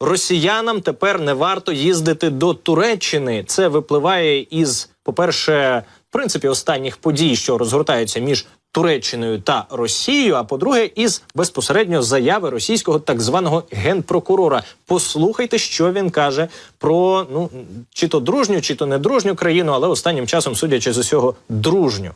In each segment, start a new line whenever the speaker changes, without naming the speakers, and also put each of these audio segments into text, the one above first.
росіянам тепер не варто їздити до Туреччини. Це випливає із, по-перше, в принципі, останніх подій, що розгортаються між Туреччиною та Росією. А по-друге, із безпосередньо заяви російського так званого генпрокурора. Послухайте, що він каже про ну чи то дружню, чи то не дружню країну, але останнім часом, судячи з усього, дружню.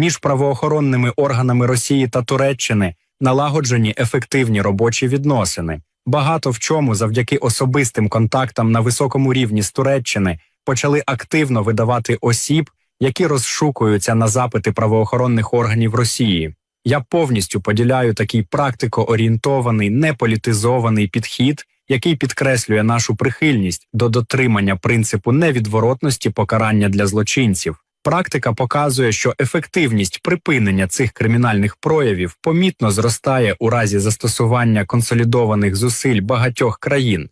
Між правоохоронними органами Росії та Туреччини налагоджені ефективні робочі відносини. Багато в чому завдяки особистим контактам на високому рівні з Туреччини почали активно видавати осіб, які розшукуються на запити правоохоронних органів Росії. Я повністю поділяю такий практико-орієнтований, неполітизований підхід, який підкреслює нашу прихильність до дотримання принципу невідворотності покарання для злочинців. Практика показує, що ефективність припинення цих кримінальних проявів помітно зростає у разі застосування консолідованих зусиль багатьох країн.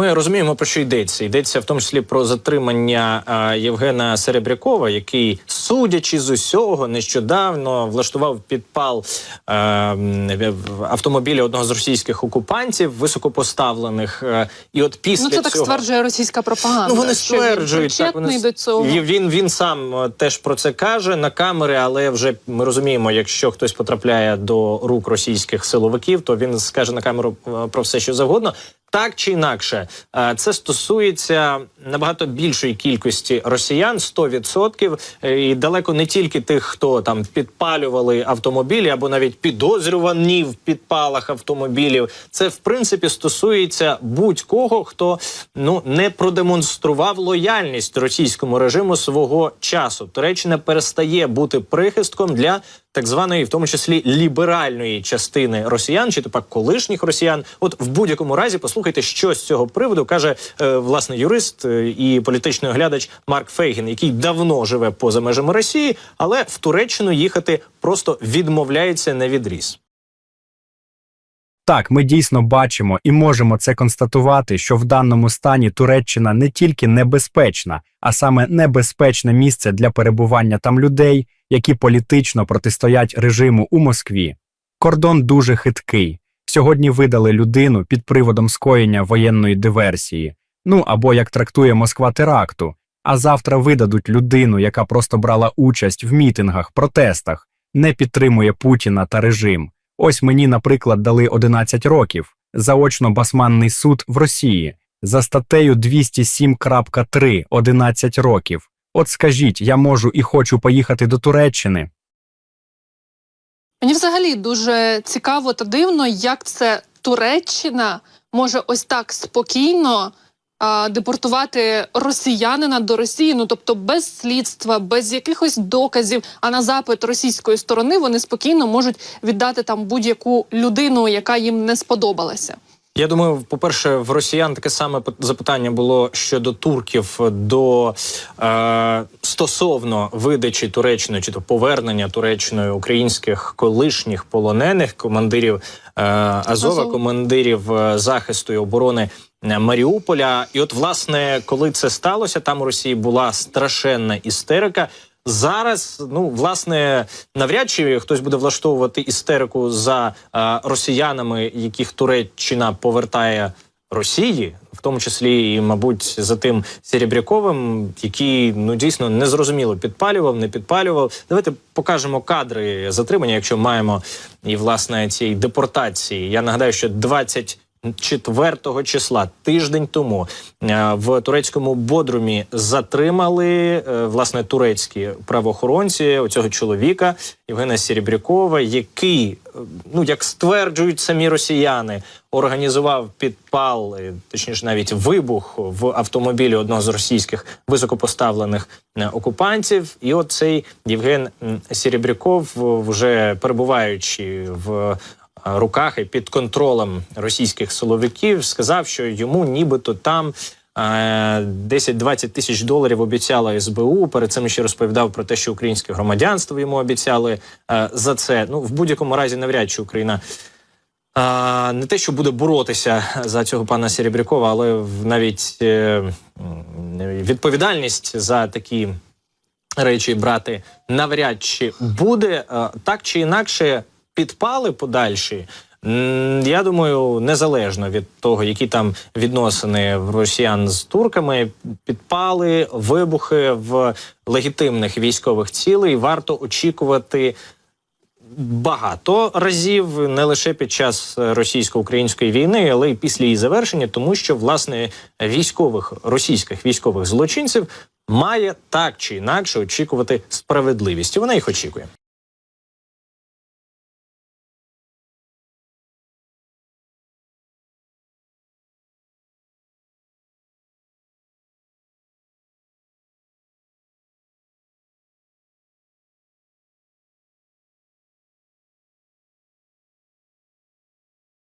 Ми розуміємо про що йдеться. Йдеться в тому числі про затримання а, Євгена Серебрякова, який, судячи з усього, нещодавно влаштував підпал в автомобіля одного з російських окупантів, високопоставлених. Е, і от після
Ну це так стверджує російська пропаганда.
Ну вони стверджують так. Вони...
до цього.
Він, він сам е, теж про це каже на камери, але вже ми розуміємо, якщо хтось потрапляє до рук російських силовиків, то він скаже на камеру е, про все, що завгодно. Так чи інакше, е, це стосується набагато більшої кількості росіян 100%, е, і далеко не тільки тих, хто там підпалювали автомобілі або навіть підозрювані в підпалах автомобілів. Це в принципі стосується будь-кого, хто ну не продемонстрував лояльність російському режиму свого часу. Туреччина перестає бути прихистком для так званої, в тому числі ліберальної частини росіян, чи тепер колишніх росіян. От в будь-якому разі послухайте, що з цього приводу каже е, власне юрист е, і політичний оглядач Марк Фейгін, який давно живе поза межами Росії, але в Туреччину їхати просто відмовляється на відріз.
Так, ми дійсно бачимо і можемо це констатувати, що в даному стані Туреччина не тільки небезпечна, а саме небезпечне місце для перебування там людей, які політично протистоять режиму у Москві. Кордон дуже хиткий. Сьогодні видали людину під приводом скоєння воєнної диверсії, ну або як трактує Москва теракту. А завтра видадуть людину, яка просто брала участь в мітингах, протестах, не підтримує Путіна та режим. Ось мені, наприклад, дали 11 років, заочно басманний суд в Росії за статтею 207.3 11 років. От скажіть, я можу і хочу поїхати до Туреччини.
Мені взагалі дуже цікаво та дивно, як це Туреччина може ось так спокійно а, депортувати росіянина до Росії. Ну тобто без слідства, без якихось доказів. А на запит російської сторони вони спокійно можуть віддати там будь-яку людину, яка їм не сподобалася.
Я думаю, по-перше, в росіян таке саме пит- запитання було щодо турків до е, стосовно видачі Туреччини чи то повернення Туреччиною українських колишніх полонених командирів е, Азова,
Азов.
командирів е, захисту і оборони. е, Маріуполя, і от власне, коли це сталося, там у Росії була страшенна істерика. Зараз, ну власне, навряд чи хтось буде влаштовувати істерику за е, росіянами, яких Туреччина повертає Росії, в тому числі і, мабуть, за тим Серебряковим, який ну дійсно незрозуміло підпалював, не підпалював. Давайте покажемо кадри затримання, якщо маємо і власне цієї депортації. Я нагадаю, що 20 4 числа, тиждень тому, е, в турецькому бодрумі затримали е, власне турецькі правоохоронці оцього чоловіка Євгена Серебрякова, який, е, ну як стверджують самі росіяни, організував підпал, точніше, навіть вибух в автомобілі одного з російських високопоставлених окупантів. І от цей Євген м, Серебряков, вже перебуваючи в руках і під контролем російських силовиків, сказав, що йому нібито там. е, 10-20 тисяч доларів обіцяла СБУ. Перед цим ще розповідав про те, що українське громадянство йому обіцяли е, за це. Ну в будь-якому разі, навряд чи Україна не те, що буде боротися за цього пана Серебрякова, але навіть е, відповідальність за такі речі брати навряд чи буде. Е, так чи інакше, підпали подальші. Я думаю, незалежно від того, які там відносини в росіян з турками, підпали, вибухи в легітимних військових цілей варто очікувати багато разів, не лише під час російсько-української війни, але й після її завершення, тому що власне військових російських військових злочинців має так чи інакше очікувати справедливість. Вона їх очікує.